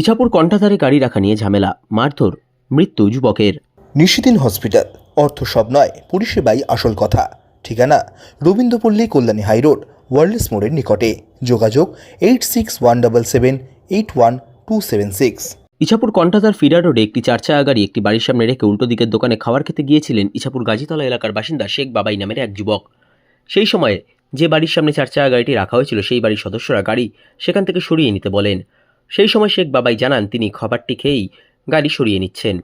ইছাপুর কণ্ঠাধারে গাড়ি রাখা নিয়ে ঝামেলা মারধর মৃত্যু যুবকের। নিশিদিন হসপিটাল অর্থ সব নয় পরিষেবাই আসল কথা। ঠিকানা রবীন্দ্রপল্লী কল্যাণী হাইরোড ওয়ার্ল্ডস মোড়ের নিকটে। যোগাযোগ eight six one double seven eight one two seven six. Ichhapur কণ্ঠাধার feeder রোডে একটি চারচাকা গাড়ি একটি বাড়ির সামনে রেখে উল্টো দিকের দোকানে খাবার খেতে গিয়েছিলেন ইছাপুর গাজীতলা এলাকার বাসিন্দা শেখ বাবাই নামের এক যুবক। সেই সময়ে যে বাড়ির সামনে চারচাকা গাড়িটি রাখা হয়েছিল সেই বাড়ির সদস্যরা গাড়ি সেখান থেকে সরিয়ে নিতে বলেন। সেই সময় শেখ বাবাই জানান তিনি খাবারটি খেয়েই গাড়ি সরিয়ে নিচ্ছেন।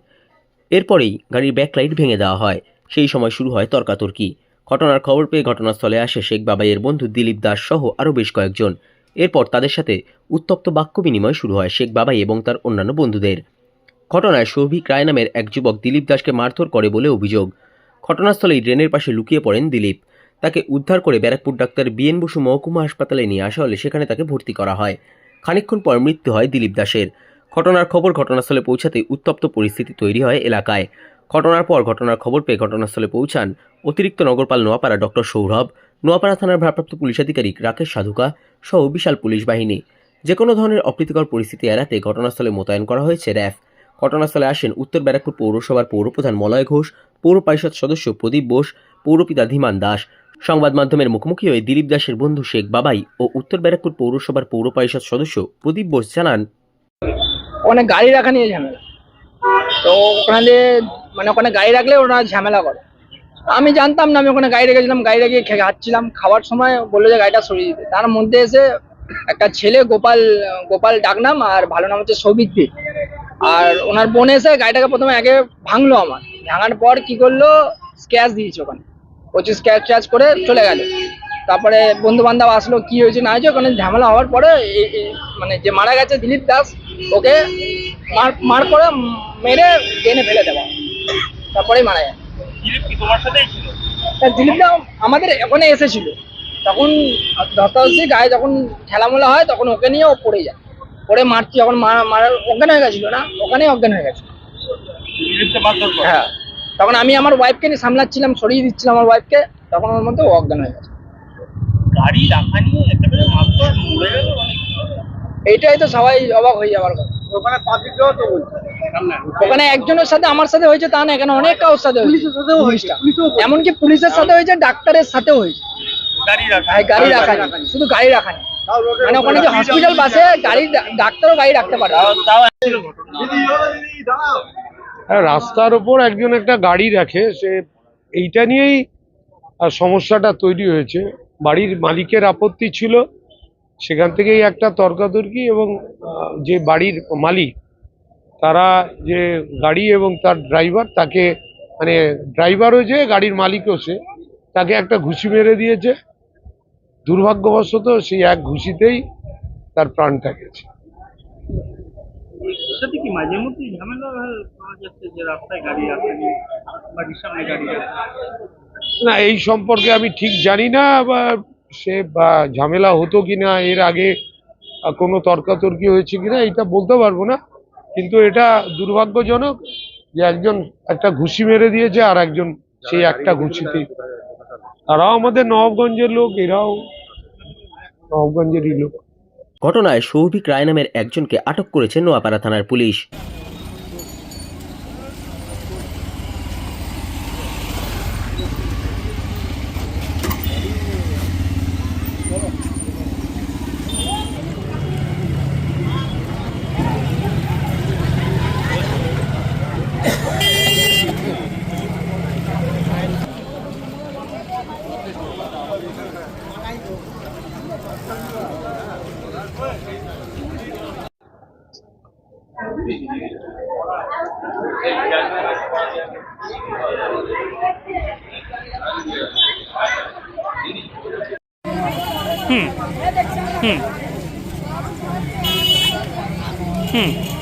এরপরেই গাড়ির ব্যাকলাইট ভেঙে দেওয়া হয়। সেই সময় শুরু হয় তর্কাতর্কি। ঘটনার খবর পেয়ে ঘটনাস্থলে আসে শেখ বাবাইয়ের বন্ধু দিলীপ দাস সহ আরও বেশ কয়েকজন। এরপর তাদের সাথে উত্তপ্ত বাক্য বিনিময় শুরু হয় শেখ বাবাই এবং তার অন্যান্য বন্ধুদের। ঘটনায় সৌভিক রায় নামের এক যুবক দিলীপ দাসকে মারধর করে বলে অভিযোগ। ঘটনাস্থলেই ড্রেনের পাশে লুকিয়ে পড়েন দিলীপ। তাকে উদ্ধার করে ব্যারাকপুর ডাক্তার বিএন বসু মহকুমা হাসপাতালে নিয়ে আসা হলে সেখানে তাকে ভর্তি করা হয়। খানিকক্ষণ পর মৃত্যু হয় দিলীপ দাসের। ঘটনার খবর ঘটনাস্থলে পৌঁছাতে উত্তপ্ত পরিস্থিতি তৈরি হয় এলাকায়। ঘটনার পর ঘটনার খবর পেয়ে ঘটনাস্থলে পৌঁছান অতিরিক্ত নগরপাল নোয়াপাড়া ডক্টর সৌরভ, নোয়াপাড়া থানার ভারপ্রাপ্ত পুলিশ আধিকারিক রাকেশ সাধুকা সহ বিশাল পুলিশ বাহিনী। যে কোনো ধরনের অপ্রীতিকর পরিস্থিতি এড়াতে ঘটনাস্থলে মোতায়েন করা হয়েছে র্যাফ। ঘটনাস্থলে আসেন উত্তর ব্যারাকপুর পৌরসভার পৌরপ্রধান মলয় ঘোষ, পৌর পরিষদ সদস্য প্রদীপ বোস, পৌরপিতা ধীমান দাস। সংবাদ মাধ্যমের মুখোমুখি হয়ে দিলীপ দাসের বন্ধু শেখ বাবাই ও উত্তর ব্যারাকপুর পৌরসভার পৌর পরিষদ সদস্য প্রদীপ বোস জানান ওখানে গাড়ি রাখা নিয়ে ঝামেলা। তো ওখানে মানে ওখানে গাড়ি রাখলে ওরা ঝামেলা করে। আমি জানতাম না, আমি ওখানে গাড়ি রেখেছিলাম, গাড়ি রেখে খাচ্ছিলাম খাওয়ার সময় বলল যে গাড়িটা সরিয়ে দিতে। তার মধ্যে এসে একটা ছেলে গোপাল গোপাল ডাকনাম আর ভালো নাম হচ্ছে সৌভিক দে। আর ওনার বোন এসে গাড়িটাকে প্রথমে আগে ভাঙলো আমার। ভাঙার পর কি করল? স্ক্যাচ দিয়েছে ওখানে। প্রচুর স্ক্যাচ ট্র্যাচ করে চলে গেল। তারপরে বন্ধু বান্ধব আসলো কি হয়েছে না হয়েছে? ওখানে ঝামেলা হওয়ার পরে মানে যে মারা গেছে দিলীপ দাস ওকে মার মার করে মেরে ট্রেনে ফেলে দেওয়া। তারপরেই মারা যায়। দিলীপ কি তোমার সাথেই ছিল? আমাদের ওখানে এসেছিল। তখন হচ্ছে গায়ে যখন খেলামেলা হয় তখন ওকে নিয়ে ও পড়ে যায়। পড়ে মারছি যখন মারা মারার অজ্ঞান হয়ে গেছিল না? ওখানেই অজ্ঞান হয়ে গেছে। দিলীপকে মারধর করে। হ্যাঁ। তখন আমি আমার ওয়াইফকে নিয়ে সামলাচ্ছিলাম সরিয়ে দিচ্ছিলাম আমার ওয়াইফকে তখন ওর মধ্যে অজ্ঞান হয়ে গেছে। গাড়ি রাখা নিয়ে এইটাই তো সবাই অবাক হয়ে যাওয়ার কথা। ওখানে পাবলিক তো বলছে। ওখানে একজনের সাথে আমার সাথে হয়েছে তা না এখানে অনেক কারোর সাথে পুলিশের সাথেও হয়েছে এমনকি পুলিশের সাথে হয়েছে ডাক্তারের সাথেও হয়েছে। গাড়ি রাখা। হ্যাঁ, গাড়ি রাখা শুধু গাড়ি রাখা নেই। মানে ওখানে যে হসপিটাল বাসে গাড়ি ডাক্তারও গাড়ি রাখতে পারে। হ্যাঁ, রাস্তার ওপর একজন একটা গাড়ি রাখে সে এইটা নিয়েই সমস্যাটা তৈরি হয়েছে। বাড়ির মালিকের আপত্তি ছিল সেখান থেকেই একটা তর্কাতর্কি এবং যে বাড়ির মালিক তারা যে গাড়ি এবং তার ড্রাইভার তাকে মানে ড্রাইভারও যে গাড়ির মালিকও সে তাকে একটা ঘুষি মেরে দিয়েছে। দুর্ভাগ্যবশত সেই এক ঘুষিতেই তার প্রাণটা গেছে। কি না এই সম্পর্কে আমি ঠিক জানি না বা সে বা ঝামেলা হতো কিনা এর আগে কোনো তর্কাতর্কি হয়েছে কিনা এটা বলতে পারব না। কিন্তু এটা দুর্ভাগ্যজনক যে একজন একটা ঘুষি মেরে দিয়েছে আর একজন সেই একটা ঘুষিতে তারাও আমাদের নবগঞ্জের লোক, এরাও নবাবগঞ্জেরই লোক। ঘটনায় সৌভিক রায় নামের একজনকে আটক করেছে নোয়াপাড়া থানার police. Hmm. Hmm. Hmm. hmm.